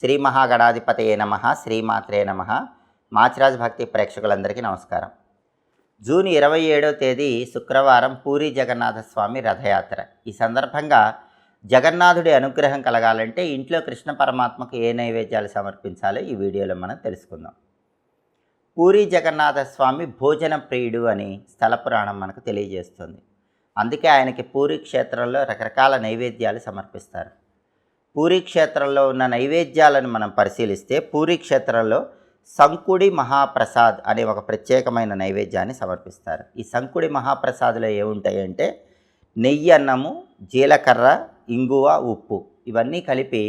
శ్రీ మహాగణాధిపతయే నమ శ్రీమాత్రే నమ. మాచిరాజ్ భక్తి ప్రేక్షకులందరికీ నమస్కారం. జూన్ ఇరవై ఏడో తేదీ శుక్రవారం పూరి జగన్నాథ స్వామి రథయాత్ర. ఈ సందర్భంగా జగన్నాథుడి అనుగ్రహం కలగాలంటే ఇంట్లో కృష్ణ పరమాత్మకు ఏ నైవేద్యాలు సమర్పించాలో ఈ వీడియోలో మనం తెలుసుకుందాం. పూరి జగన్నాథ స్వామి భోజన ప్రియుడు అని స్థల పురాణం మనకు తెలియజేస్తుంది. అందుకే ఆయనకి పూరి క్షేత్రంలో రకరకాల నైవేద్యాలు సమర్పిస్తారు. పూరిక్షేత్రంలో ఉన్న నైవేద్యాలను మనం పరిశీలిస్తే పూరి క్షేత్రంలో సంకుడి మహాప్రసాద్ అనే ఒక ప్రత్యేకమైన నైవేద్యాన్ని సమర్పిస్తారు. ఈ సంకుడి మహాప్రసాద్లో ఏముంటాయంటే నెయ్యి అన్నము జీలకర్ర ఇంగువ ఉప్పు ఇవన్నీ కలిపి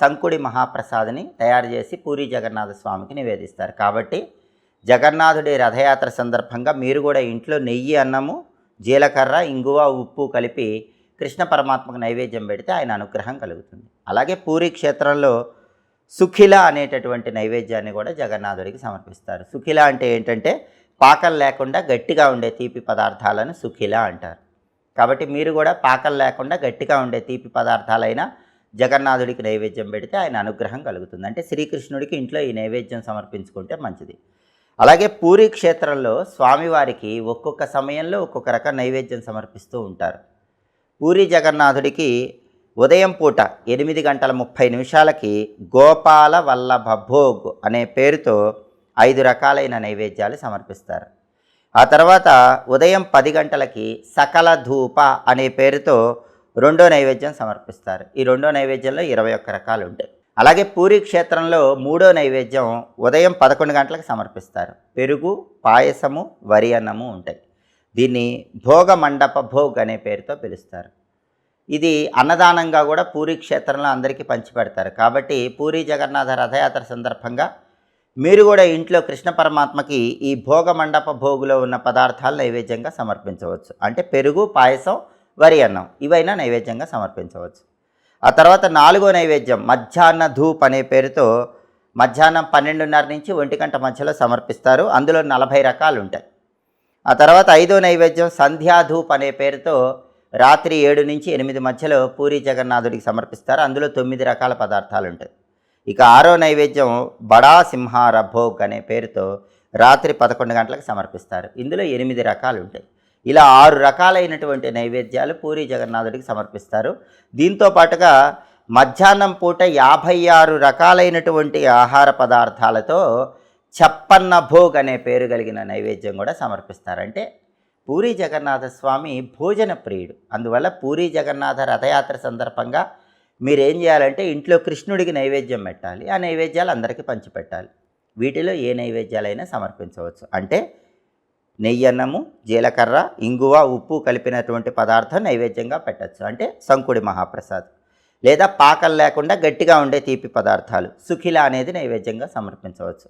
సంకుడి మహాప్రసాద్ని తయారు చేసి పూరి జగన్నాథ స్వామికి నివేదిస్తారు. కాబట్టి జగన్నాథుడి రథయాత్ర సందర్భంగా మీరు కూడా ఇంట్లో నెయ్యి అన్నము జీలకర్ర ఇంగువ ఉప్పు కలిపి కృష్ణ పరమాత్మకు నైవేద్యం పెడితే ఆయన అనుగ్రహం కలుగుతుంది. అలాగే పూరి క్షేత్రంలో సుఖిల అనేటటువంటి నైవేద్యాన్ని కూడా జగన్నాథుడికి సమర్పిస్తారు. సుఖిల అంటే ఏంటంటే పాకం లేకుండా గట్టిగా ఉండే తీపి పదార్థాలను సుఖిల అంటారు. కాబట్టి మీరు కూడా పాకం లేకుండా గట్టిగా ఉండే తీపి పదార్థాలైన జగన్నాథుడికి నైవేద్యం పెడితే ఆయన అనుగ్రహం కలుగుతుంది. అంటే శ్రీకృష్ణుడికి ఇంట్లో ఈ నైవేద్యం సమర్పించుకుంటే మంచిది. అలాగే పూరి క్షేత్రంలో స్వామివారికి ఒక్కొక్క సమయంలో ఒక్కొక్క రకం నైవేద్యం సమర్పిస్తూ ఉంటారు. పూరి జగన్నాథుడికి ఉదయం పూట ఎనిమిది గంటల ముప్పై నిమిషాలకి గోపాల వల్లభ భోగ్ అనే పేరుతో ఐదు రకాలైన నైవేద్యాలు సమర్పిస్తారు. ఆ తర్వాత ఉదయం పది గంటలకి సకల ధూప అనే పేరుతో రెండో నైవేద్యం సమర్పిస్తారు. ఈ రెండో నైవేద్యంలో ఇరవై ఒక్క రకాలు ఉంటాయి. అలాగే పూరి క్షేత్రంలో మూడో నైవేద్యం ఉదయం పదకొండు గంటలకు సమర్పిస్తారు. పెరుగు పాయసము వరి అన్నము ఉంటాయి. దీన్ని భోగ మండప భోగ్ అనే పేరుతో పిలుస్తారు. ఇది అన్నదానంగా కూడా పూరి క్షేత్రంలో అందరికీ పంచిపెడతారు. కాబట్టి పూరి జగన్నాథ రథయాత్ర సందర్భంగా మీరు కూడా ఇంట్లో కృష్ణ పరమాత్మకి ఈ భోగ మండప భోగులో ఉన్న పదార్థాలు నైవేద్యంగా సమర్పించవచ్చు. అంటే పెరుగు పాయసం వరి అన్నం ఇవైనా నైవేద్యంగా సమర్పించవచ్చు. ఆ తర్వాత నాలుగో నైవేద్యం మధ్యాహ్న ధూప్ అనే పేరుతో మధ్యాహ్నం పన్నెండున్నర నుంచి ఒంటి గంట మధ్యలో సమర్పిస్తారు. అందులో నలభై రకాలు ఉంటాయి ఆ తర్వాత ఐదో నైవేద్యం సంధ్యాధూప్ అనే పేరుతో రాత్రి ఏడు నుంచి ఎనిమిది మధ్యలో పూరి జగన్నాథుడికి సమర్పిస్తారు. అందులో తొమ్మిది రకాల పదార్థాలు ఉంటాయి ఇక ఆరో నైవేద్యం బడా సింహార భోగ్ అనే పేరుతో రాత్రి పదకొండు గంటలకు సమర్పిస్తారు. ఇందులో ఎనిమిది రకాలు ఉంటాయి ఇలా ఆరు రకాలైనటువంటి నైవేద్యాలు పూరి జగన్నాథుడికి సమర్పిస్తారు. దీంతో పాటుగా మధ్యాహ్నం పూట యాభై ఆరు రకాలైనటువంటి ఆహార పదార్థాలతో చప్పన్న భోగ్ అనే పేరు కలిగిన నైవేద్యం కూడా సమర్పిస్తారు. అంటే పూరి జగన్నాథ స్వామి భోజన ప్రియుడు. అందువల్ల పూరి జగన్నాథ రథయాత్ర సందర్భంగా మీరు ఏం చేయాలంటే ఇంట్లో కృష్ణుడికి నైవేద్యం పెట్టాలి. ఆ నైవేద్యాలు అందరికీ పంచిపెట్టాలి. వీటిలో ఏ నైవేద్యాలైనా సమర్పించవచ్చు. అంటే నెయ్యన్నము జీలకర్ర ఇంగువ ఉప్పు కలిపినటువంటి పదార్థం నైవేద్యంగా పెట్టచ్చు. అంటే సంకుడి మహాప్రసాద్. లేదా పాకం లేకుండా గట్టిగా ఉండే తీపి పదార్థాలు సుఖిల అనేది నైవేద్యంగా సమర్పించవచ్చు.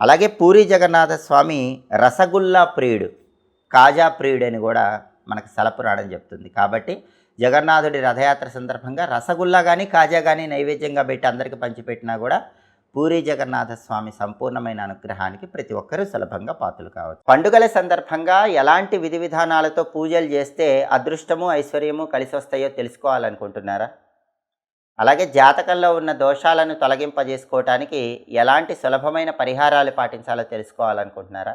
అలాగే పూరి జగన్నాథ స్వామి రసగుల్లా ప్రియుడు. కాజా ప్రియుడని కూడా మనకు సలపురాణం చెప్తుంది. కాబట్టి జగన్నాథుడి రథయాత్ర సందర్భంగా రసగుల్లా కానీ కాజా కానీ నైవేద్యంగా పెట్టి అందరికీ పంచిపెట్టినా కూడా పూరి జగన్నాథ స్వామి సంపూర్ణమైన అనుగ్రహానికి ప్రతి ఒక్కరూ సులభంగా పాత్రలు కావచ్చు. పండుగల సందర్భంగా ఎలాంటి విధి విధానాలతో పూజలు చేస్తే అదృష్టము ఐశ్వర్యము కలిసి వస్తాయో తెలుసుకోవాలనుకుంటున్నారా? అలాగే జాతకంలో ఉన్న దోషాలను తొలగింపజేసుకోవటానికి ఎలాంటి సులభమైన పరిహారాలు పాటించాలో తెలుసుకోవాలనుకుంటున్నారా?